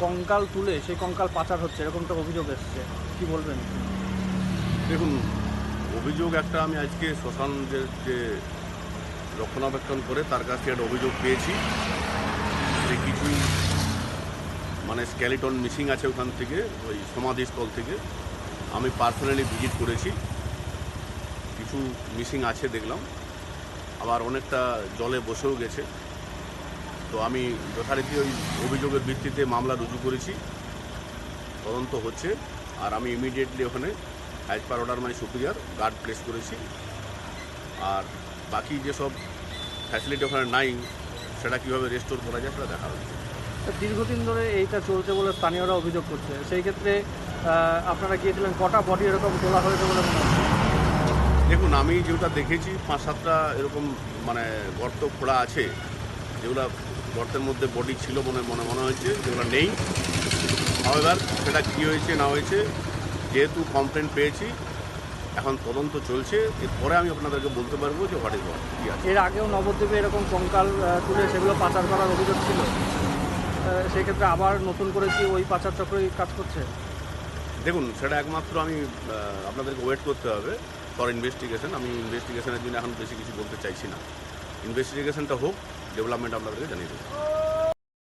কঙ্কাল তুলে সেই কঙ্কাল পাচার হচ্ছে এরকম তো অভিযোগ এসছে। কি বলবেন? দেখুন, অভিযোগ একটা আমি আজকে শ্মশান যে যে রক্ষণাবেক্ষণ করে, তার কাছ থেকে একটা অভিযোগ পেয়েছি। যে কিছু মানে স্কেলিটন মিসিং আছে ওখান থেকে, ওই সমাধিস্থল থেকে। আমি পার্সোনালি ভিজিট করেছি। কিছু মিসিং আছে দেখলাম। আবার অনেকটা জলে বসেও গেছে। তো আমি যথারীতি ওই অভিযোগের ভিত্তিতে মামলা রুজু করেছি। তদন্ত হচ্ছে। আর আমি ইমিডিয়েটলি ওখানে as per order my superior guard place করেছি। আর বাকি যেসব ফ্যাসিলিটি ওখানে নাই সেটা কীভাবে রেস্টোর করা যায় সেটা দেখা হচ্ছে তা দীর্ঘদিন ধরে এইটা চলছে বলে স্থানীয়রা অভিযোগ করছে। সেই ক্ষেত্রে আপনারা গিয়েছিলেন কটা বডি এরকম তোলা হয়েছে বলে মনে হচ্ছে? দেখুন আমি যেটা দেখেছি পাঁচ সাতটা এরকম মানে গর্ত খোঁড়া আছে। যেগুলো গর্তের মধ্যে বডি ছিল মনে মনে মনে হয়েছে যেগুলো নেই। হাওয়েভার সেটা কী হয়েছে না হয়েছে যেহেতু কমপ্লেন পেয়েছি এখন তদন্ত চলছে। এরপরে আমি আপনাদেরকে বলতে পারব যে হোয়াট ইজ হোয়াট কী আছে। এর আগেও নবদ্বীপে এরকম কঙ্কাল তুলে সেগুলো পাচার করার অভিযোগ ছিল। আহ, সেই ক্ষেত্রে আবার নতুন করে কি ওই পাচার চক্রই কাজ করছে? দেখুন সেটা একমাত্র আমি আপনাদেরকে ওয়েট করতে হবে ফর ইনভেস্টিগেশন আমি ইনভেস্টিগেশনের জন্য এখন বেশি কিছু বলতে চাইছি না। ইনভেস্টিগেশনটা হোক ডেভেলপমেন্ট আপনাদেরকে জানিয়ে দেবো